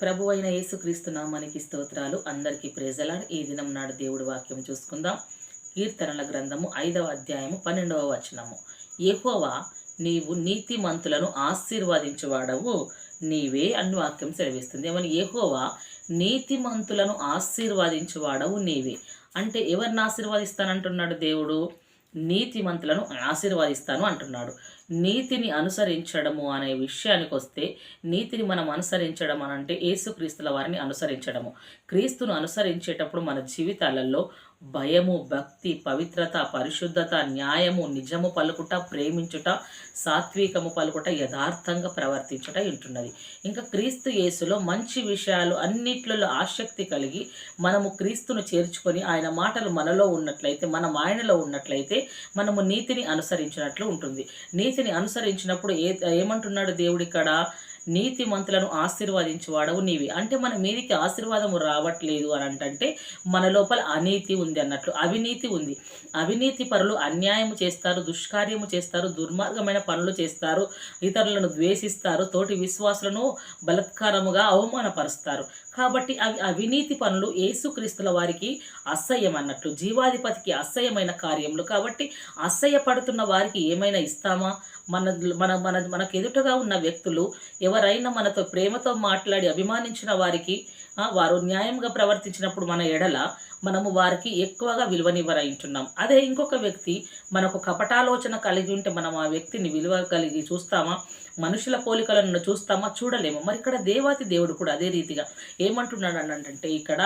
ప్రభు అయిన యేసుక్రీస్తు నామానికి స్తోత్రాలు. అందరికీ ప్రేజలాడ్ ఈ దినం నాడు దేవుడి వాక్యం చూసుకుందాం. కీర్తనల గ్రంథము ఐదవ అధ్యాయము పన్నెండవ వచనము. ఎహోవా నీవు నీతిమంతులను ఆశీర్వదించువాడవు. నీవే అని వాక్యం సెలవిస్తుంది. ఏమని? యెహోవా నీతిమంతులను ఆశీర్వదించువాడవు నీవే. అంటే ఎవరిని ఆశీర్వదిస్తానంటున్నాడు దేవుడు? నీతిమంతులను ఆశీర్వదిస్తాను అంటున్నాడు. నీతిని అనుసరించడము అనే విషయానికి వస్తే నీతిని మనం అనుసరించడం అని అంటే యేసుక్రీస్తుల వారిని అనుసరించడము. క్రీస్తును అనుసరించేటప్పుడు మన జీవితాలలో భయము భక్తి పవిత్రత పరిశుద్ధత న్యాయము నిజము పలుకుట ప్రేమించుట సాత్వికము పలుకుట యథార్థంగా ప్రవర్తించుట ఉంటున్నది ఇంకా క్రీస్తు యేసులో మంచి విషయాలు అన్నిట్లలో ఆసక్తి కలిగి మనము క్రీస్తును చేర్చుకొని ఆయన మాటలు మనలో ఉన్నట్లయితే మనం ఆయనలో ఉన్నట్లయితే మనము నీతిని అనుసరించినట్లు ఉంటుంది. నీతిని అనుసరించినప్పుడు ఏ ఏమంటున్నాడు దేవుడు ఇక్కడ? నీతిమంతులను ఆశీర్వదించువాడవు నీవి. అంటే మన మీదికి ఆశీర్వాదము రావట్లేదు అని అంటే మన లోపల అనీతి ఉంది అన్నట్లు. అవినీతి ఉంది. అవినీతి పరులు అన్యాయము చేస్తారు దుష్కార్యము చేస్తారు దుర్మార్గమైన పనులు చేస్తారు ఇతరులను ద్వేషిస్తారు తోటి విశ్వాసులను బలత్కారముగా అవమానపరుస్తారు. కాబట్టి అవి అవినీతి పనులు యేసుక్రీస్తుల వారికి అసహ్యం అన్నట్లు. జీవాధిపతికి అసహ్యమైన కార్యములు. కాబట్టి అసహ్యపడుతున్న వారికి ఏమైనా ఇస్తామా? మన మన మన మనకు ఎదుటగా ఉన్న వ్యక్తులు ఎవరైనా మనతో ప్రేమతో మాట్లాడి అభిమానించిన వారికి వారు న్యాయంగా ప్రవర్తించినప్పుడు మన ఎడల మనము వారికి ఎక్కువగా విలువనివ్వరాయించున్నాం అదే ఇంకొక వ్యక్తి మనకు కపటాలోచన కలిగి ఉంటే మనం ఆ వ్యక్తిని విలువ కలిగి చూస్తామా? మనుషుల పోలికలను చూస్తామా? చూడలేము. మరి ఇక్కడ దేవాతి దేవుడు కూడా అదే రీతిగా ఏమంటున్నాడు అని అంటే ఇక్కడ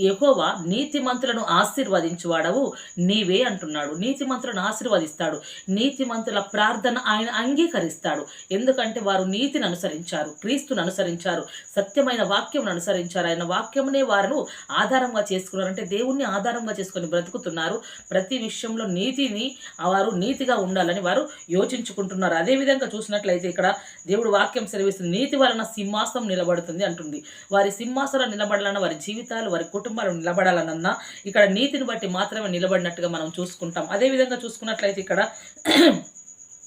ఎహోవా నీతిమంతులను ఆశీర్వదించువాడవు నీవే అంటున్నాడు. నీతిమంతులను ఆశీర్వదిస్తాడు. నీతిమంతుల ప్రార్థన ఆయన అంగీకరిస్తాడు. ఎందుకంటే వారు నీతిని అనుసరించారు క్రీస్తును అనుసరించారు సత్యమైన వాక్యం అనుసరించారు. ఆయన వాక్యమునే వారు ఆధారంగా చేసుకున్నారు అంటే దేవుణ్ణి ఆధారంగా చేసుకొని బ్రతుకుతున్నారు. ప్రతి విషయంలో నీతిని వారు నీతిగా ఉండాలని వారు యోచించుకుంటున్నారు. అదే విధంగా చూసినట్లయితే ఇక్కడ దేవుడు వాక్యం సెలవిస్తుంది. నీతి వలన సింహాసనం నిలబడుతుంది అంటుంది. వారి సింహాసనం నిలబడాలన్న వారి జీవితాలు వారి కుటుంబాలు నిలబడాలనన్నా ఇక్కడ నీతిని బట్టి మాత్రమే నిలబడినట్టుగా మనం చూసుకుంటాం. అదే విధంగా చూసుకున్నట్లయితే ఇక్కడ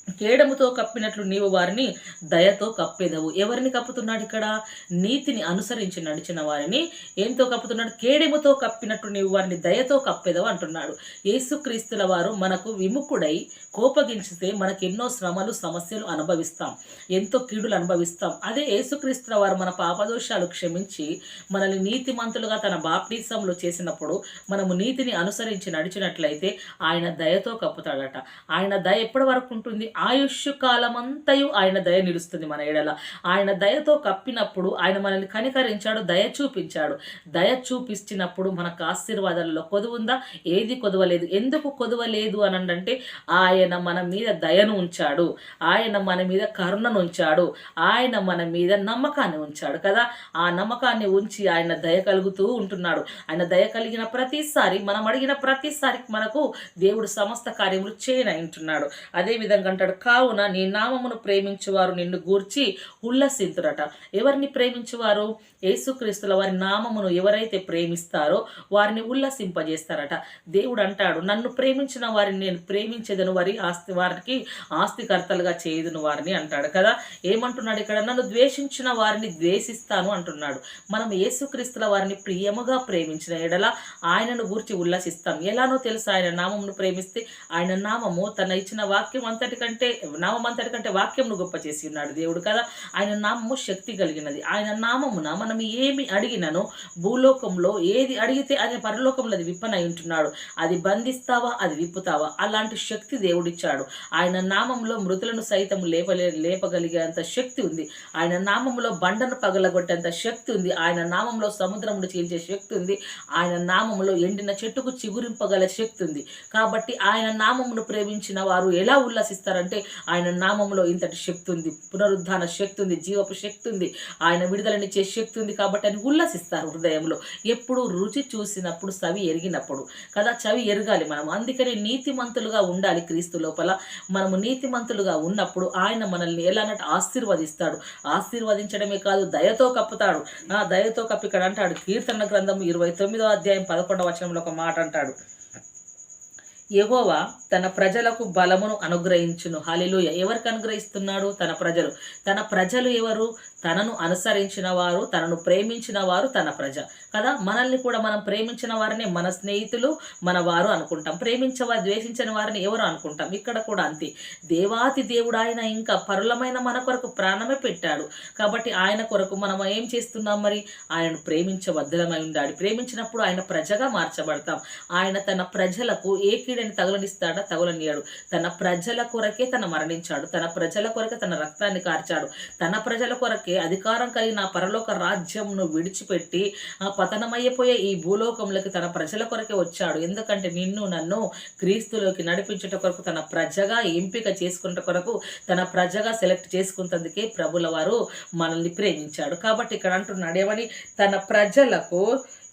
కేడముతో కప్పినట్లు నీవు వారిని దయతో కప్పేదవు. ఎవరిని కప్పుతున్నాడు ఇక్కడ? నీతిని అనుసరించి నడిచిన వారిని. ఏంతో కప్పుతున్నాడు? కేడెముతో కప్పినట్టు నీవు వారిని దయతో కప్పేదవు అంటున్నాడు. యేసుక్రీస్తుల వారు మనకు విముఖుడై కోపగించితే మనకు ఎన్నో శ్రమలు సమస్యలు అనుభవిస్తాం. ఎంతో కీడులు అనుభవిస్తాం. అదే యేసుక్రీస్తుల వారు మన పాపదోషాలు క్షమించి మనల్ని నీతిమంతులుగా తన బాప్టిజంలో చేసినప్పుడు మనము నీతిని అనుసరించి నడిచినట్లయితే ఆయన దయతో కప్పుతాడట. ఆయన దయ ఎప్పటి వరకు ఉంటుంది? ఆయుష్ కాలమంతయు ఆయన దయ నిలుస్తుంది మన ఏడల ఆయన దయతో కప్పినప్పుడు ఆయన మనల్ని కనికరించాడు దయ చూపించాడు. దయ చూపించినప్పుడు మనకు ఆశీర్వాదాలలో కొదువుందా? ఏది కొదవలేదు. ఎందుకు కొదవలేదు అని అంటే ఆయన మన మీద దయను ఉంచాడు. ఆయన మన మీద కరుణను ఉంచాడు. ఆయన మన మీద నమ్మకాన్ని ఉంచాడు కదా. ఆ నమ్మకాన్ని ఉంచి ఆయన దయ కలుగుతూ ఉంటున్నాడు. ఆయన దయ కలిగిన ప్రతిసారి మనం అడిగిన ప్రతిసారి మనకు దేవుడు సమస్త కార్యములు చేయనంటున్నాడు అదే విధంగా అంటాడు కావున నీ నామమును ప్రేమించువారు నిన్ను గూర్చి ఉల్లసింతురట. ఎవరిని ప్రేమించువారు? యేసుక్రీస్తుల వారి నామమును ఎవరైతే ప్రేమిస్తారో వారిని ఉల్లసింపజేస్తారట. దేవుడు అంటాడు నన్ను ప్రేమించిన వారిని నేను ప్రేమించేదను వారి ఆస్తి వారికి ఆస్తికర్తలుగా చేయదును వారిని అంటాడు కదా. ఏమంటున్నాడు ఇక్కడ? నన్ను ద్వేషించిన వారిని ద్వేషిస్తాను అంటున్నాడు. మనం యేసుక్రీస్తుల వారిని ప్రియముగా ప్రేమించిన ఎడల ఆయనను గూర్చి ఉల్లసిస్తాం. ఎలానో తెలుసు? ఆయన నామమును ప్రేమిస్తే ఆయన నామము తన ఇచ్చిన వాక్యం అంతటి కంటే నామం అంతటి కంటే వాక్యంను గొప్ప చేసి ఉన్నాడు దేవుడు కదా. ఆయన నామము శక్తి కలిగినది. ఆయన నామమున మనం ఏమి అడిగినను భూలోకంలో ఏది అడిగితే అది పరలోకంలో అది విప్పనై ఉంటున్నాడు. అది బంధిస్తావా అది విప్పుతావా? అలాంటి శక్తి దేవుడిచ్చాడు. ఆయన నామంలో మృతులను సైతం లేపలే లేపగలిగేంత శక్తి ఉంది. ఆయన నామంలో బండను పగలగొట్టేంత శక్తి ఉంది. ఆయన నామంలో సముద్రమును చీల్చే శక్తి ఉంది. ఆయన నామంలో ఎండిన చెట్టుకు చిగురింపగల శక్తి ఉంది. కాబట్టి ఆయన నామమును ప్రేమించిన వారు ఎలా ఉల్లసిస్తారంటే ఆయన నామంలో ఇంతటి శక్తి ఉంది పునరుద్ధాన శక్తి ఉంది జీవపు శక్తి ఉంది ఆయన విడుదలనిచ్చే శక్తి ఉంది కాబట్టి అని ఉల్లసిస్తారు హృదయంలో. ఎప్పుడు రుచి చూసినప్పుడు చవి ఎరిగినప్పుడు. కదా చవి ఎరగాలి మనం. అందుకని నీతిమంతులుగా ఉండాలి క్రీస్తు లోపల. మనము నీతిమంతులుగా ఉన్నప్పుడు ఆయన మనల్ని ఎలానంటే ఆశీర్వదిస్తాడు. ఆశీర్వదించడమే కాదు దయతో కప్పుతాడు. ఆ దయతో కప్పి ఇక్కడ అంటాడు. కీర్తన గ్రంథం ఇరవై తొమ్మిదో అధ్యాయం పదకొండవ వచనంలో ఒక మాట అంటాడు. యహోవా తన ప్రజలకు బలమును అనుగ్రహించును. హల్లెలూయా. ఎవరికి అనుగ్రహిస్తున్నాడు? తన ప్రజలు. తన ప్రజలు ఎవరు? తనను అనుసరించిన వారు తనను ప్రేమించిన వారు తన ప్రజ. కదా? మనల్ని కూడా మనం ప్రేమించిన వారిని మన స్నేహితులు మన వారు అనుకుంటాం. ప్రేమించవా ద్వేషించిన వారిని ఎవరు అనుకుంటాం? ఇక్కడ కూడా అంతే. దేవాతి దేవుడు ఆయన ఇంకా పరులమైన మన కొరకు ప్రాణమే పెట్టాడు. కాబట్టి ఆయన కొరకు మనం ఏం చేస్తున్నాం మరి? ఆయనను ప్రేమించబద్ధలమై ఉండాలి. ప్రేమించినప్పుడు ఆయన ప్రజగా మార్చబడతాం. ఆయన తన ప్రజలకు ఏకీ నీడని తగులనిస్తాడా? తగులనియాడు తన ప్రజల కొరకే తన మరణించాడు. తన ప్రజల కొరకే తన రక్తాన్ని కార్చాడు. తన ప్రజల కొరకే అధికారం కలిగిన పరలోక రాజ్యంను విడిచిపెట్టి ఆ పతనమైపోయే ఈ భూలోకంలోకి తన ప్రజల కొరకే వచ్చాడు. ఎందుకంటే నిన్ను నన్ను క్రీస్తులోకి నడిపించుట కొరకు తన ప్రజగా ఎంపిక చేసుకున్న కొరకు తన ప్రజగా సెలెక్ట్ చేసుకున్నందుకే ప్రభుల వారు మనల్ని ప్రేమించాడు. కాబట్టి ఇక్కడ అంటున్నాడు ఏమని? తన ప్రజలకు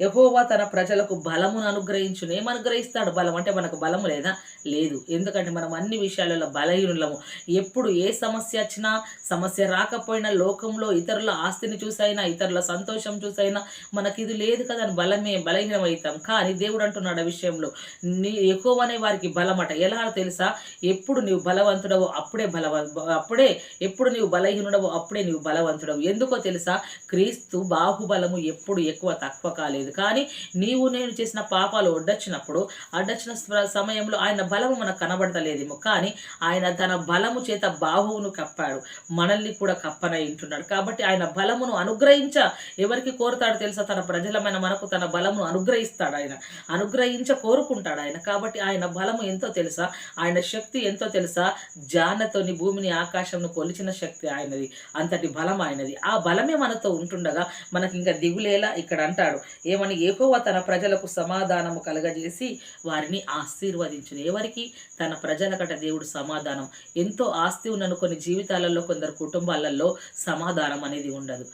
యహోవా తన ప్రజలకు బలమును అనుగ్రహించును. ఏం అనుగ్రహిస్తాడు? బలం. అంటే మనకు బలము లేదా? లేదు. ఎందుకంటే మనం అన్ని విషయాలలో బలహీనులము. ఎప్పుడు ఏ సమస్య వచ్చినా సమస్య రాకపోయినా లోకంలో ఇతరుల ఆస్తిని చూసైనా ఇతరుల సంతోషం చూసైనా మనకి ఇది లేదు కదా అని బలమే బలహీనమవుతాం. కానీ దేవుడు అంటున్నాడు ఆ విషయంలో. నీ ఎక్కువ అనే వారికి బలమట ఎలా తెలుసా? ఎప్పుడు నీవు బలవంతుడవు అప్పుడే బలవ అప్పుడే ఎప్పుడు నీవు బలహీనుడవు అప్పుడే నీవు బలవంతుడవు. ఎందుకో తెలుసా? క్రీస్తు బాహుబలము ఎప్పుడు ఎక్కువ తక్కువ కాలేదు. కానీ నీవు నేను చేసిన పాపాలు ఒడ్డొచ్చినప్పుడు అడ్డొచ్చిన సమయంలో ఆయన బలము మనకు కనబడతలేదేమో. కానీ ఆయన తన బలము చేత బాహువును కప్పాడు. మనల్ని కూడా కప్పన ఉంటున్నాడు. కాబట్టి ఆయన బలమును అనుగ్రహించ ఎవరికి కోరుతాడు తెలుసా? తన ప్రజలమైన మనకు తన బలమును అనుగ్రహిస్తాడు ఆయన. అనుగ్రహించ కోరుకుంటాడు ఆయన. కాబట్టి ఆయన బలము ఎంతో తెలుసా? ఆయన శక్తి ఎంతో తెలుసా? జానతోని భూమిని ఆకాశంను కొలిచిన శక్తి ఆయనది. అంతటి బలం ఆయనది. ఆ బలమే మనతో ఉంటుండగా మనకి ఇంకా దిగులేలా ఇక్కడ అంటాడు. చేయమని ఏహోవ తన ప్రజలకు సమాధానము కలగజేసి వారిని ఆశీర్వదించును. ఎవరికి? తన ప్రజలకట దేవుడు సమాధానం. ఎంతో ఆస్తి ఉన్నను కొన్ని జీవితాలలో కొందరు కుటుంబాలలో సమాధానం అనేది ఉండదు.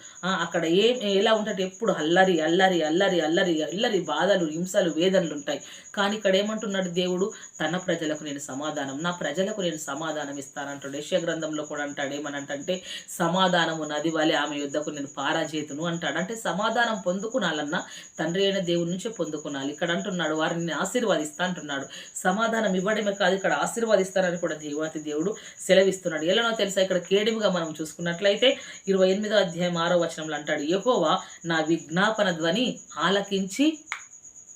అక్కడ ఏం ఎలా ఉంటే ఎప్పుడు అల్లరి అల్లరి అల్లరి అల్లరి అల్లరి బాధలు హింసలు వేదనలు ఉంటాయి. కానీ ఇక్కడ ఏమంటున్నాడు దేవుడు? తన ప్రజలకు నేను సమాధానం నా ప్రజలకు నేను సమాధానం ఇస్తానంటాడు. యశ్య గ్రంథంలో కూడా అంటాడు ఏమనంటే సమాధానము నది వలె ఆమె యుద్ధకు నేను పారాజేతును అంటాడు. అంటే సమాధానం పొందుకునాలన్నా తండ్రి అయిన దేవుడి నుంచే పొందుకునాలి ఇక్కడ అంటున్నాడు వారిని ఆశీర్వాదిస్తా ఆశీర్వదిస్తా అంటున్నాడు. సమాధానం ఇవ్వడమే కాదు ఇక్కడ ఆశీర్వదిస్తారని కూడా దేవాతి దేవుడు సెలవిస్తున్నాడు. ఎలానో తెలుసా? ఇక్కడ కేడిముగా మనం చూసుకున్నట్లయితే ఇరవై ఎనిమిదో అధ్యాయం ఆరో వచనంలో అంటాడు యెహోవా నా విజ్ఞాపన ధ్వని ఆలకించి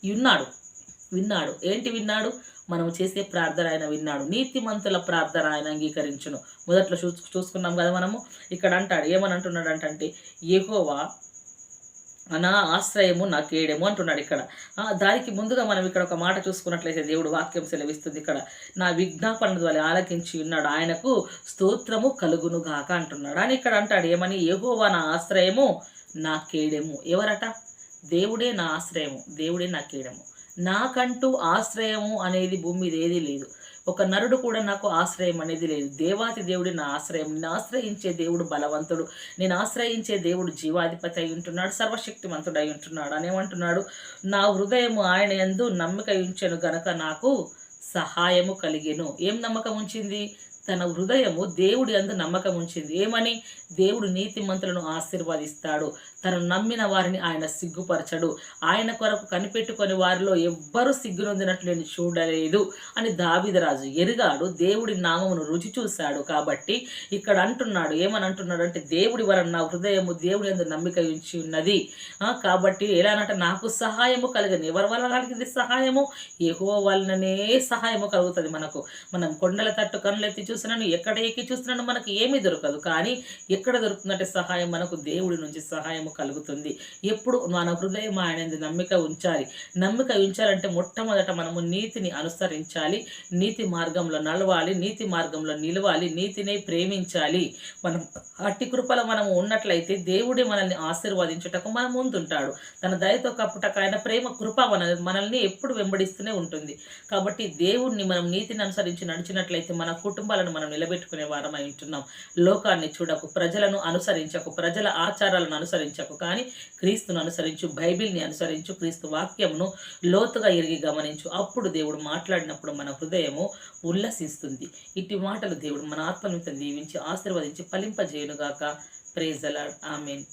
విన్నాడు. విన్నాడు. ఏంటి విన్నాడు? మనం చేసే ప్రార్థన ఆయన విన్నాడు. నీతిమంతుల ప్రార్థన ఆయన అంగీకరించును. మొదట్లో చూ చూసుకున్నాం కదా మనము. ఇక్కడ అంటాడు ఏమని అంటున్నాడు అంటే యెహోవా నా ఆశ్రయము నా కేడము అంటున్నాడు ఇక్కడ. దానికి ముందుగా మనం ఇక్కడ ఒక మాట చూసుకున్నట్లయితే దేవుడు వాక్యం సెలవిస్తుంది ఇక్కడ. నా విజ్ఞాపన ద్వారా ఆలకించి ఉన్నాడు. ఆయనకు స్తోత్రము కలుగును గాక అంటున్నాడు. అని ఇక్కడ అంటాడు. ఏమని? ఏహోవా నా ఆశ్రయము నా కేడెము. ఎవరట? దేవుడే నా ఆశ్రయము దేవుడే నా కేడము. నాకంటూ ఆశ్రయము అనేది భూమి మీద ఏదీ లేదు. ఒక నరుడు కూడా నాకు ఆశ్రయం అనేది లేదు. దేవాతి దేవుడి నా ఆశ్రయం. నేను ఆశ్రయించే దేవుడు బలవంతుడు. నేను ఆశ్రయించే దేవుడు జీవాధిపతి అయి ఉంటున్నాడు. సర్వశక్తివంతుడు అయి ఉంటున్నాడు అనేమంటున్నాడు నా హృదయము ఆయన యందు నమ్మిక ఉంచెను గనక నాకు సహాయము కలిగెను. ఏం నమ్మకం ఉంచింది తన హృదయము దేవుడి అందు నమ్మకం ఉంచింది ఏమని? దేవుడు నీతిమంతులను ఆశీర్వదిస్తాడు. తను నమ్మిన వారిని ఆయన సిగ్గుపరచడు. ఆయన కొరకు కనిపెట్టుకొని వారిలో ఎవ్వరూ సిగ్గునొందినట్లు నేను చూడలేదు అని దావిదరాజు ఎరిగాడు. దేవుడి నామమును రుచి చూశాడు కాబట్టి ఇక్కడ అంటున్నాడు. ఏమని అంటున్నాడు అంటే దేవుడి వలన నా హృదయము దేవుడి అందు నమ్మిక ఉంచి ఉన్నది. కాబట్టి ఎలానంటే నాకు సహాయము కలగని ఎవరి వల్ల కలిగింది సహాయము? ఏహో వలననే సహాయము కలుగుతుంది మనకు. మనం కొండల తట్టు కనులెత్తి చూసినాను ఎక్కడ ఎక్కి చూసినాను మనకు ఏమీ దొరకదు. కానీ ఎక్కడ దొరుకుతుందంటే సహాయం మనకు దేవుడి నుంచి సహాయం కలుగుతుంది. ఎప్పుడు మన హృదయం ఆయన నమ్మిక ఉంచాలి. నమ్మిక ఉంచాలంటే మొట్టమొదట మనము నీతిని అనుసరించాలి. నీతి మార్గంలో నడవాలి నీతి మార్గంలో నిలవాలి నీతిని ప్రేమించాలి. మనం అట్టి కృపలో మనం ఉన్నట్లయితే దేవుడే మనల్ని ఆశీర్వదించుటకు మన ముందుంటాడు. తన దయతో కప్పుటకు ఆయన ప్రేమ కృప మన మనల్ని ఎప్పుడు వెంబడిస్తూనే ఉంటుంది. కాబట్టి దేవుణ్ణి మనం నీతిని అనుసరించి నడిచినట్లయితే మన కుటుంబాలను మనం నిలబెట్టుకునే వారమై ఉంటున్నాం. లోకాన్ని చూడకు ప్రజలను అనుసరించకు ప్రజల ఆచారాలను అనుసరించకు కానీ క్రీస్తును అనుసరించు బైబిల్ని అనుసరించు క్రీస్తు వాక్యమును లోతుగా ఎరిగి గమనించు. అప్పుడు దేవుడు మాట్లాడినప్పుడు మన హృదయము ఉల్లసిస్తుంది. ఇట్టి మాటలు దేవుడు మన ఆత్మను దీవించి ఆశీర్వదించి ఫలింపజేయునుగాక. Praise the Lord amen.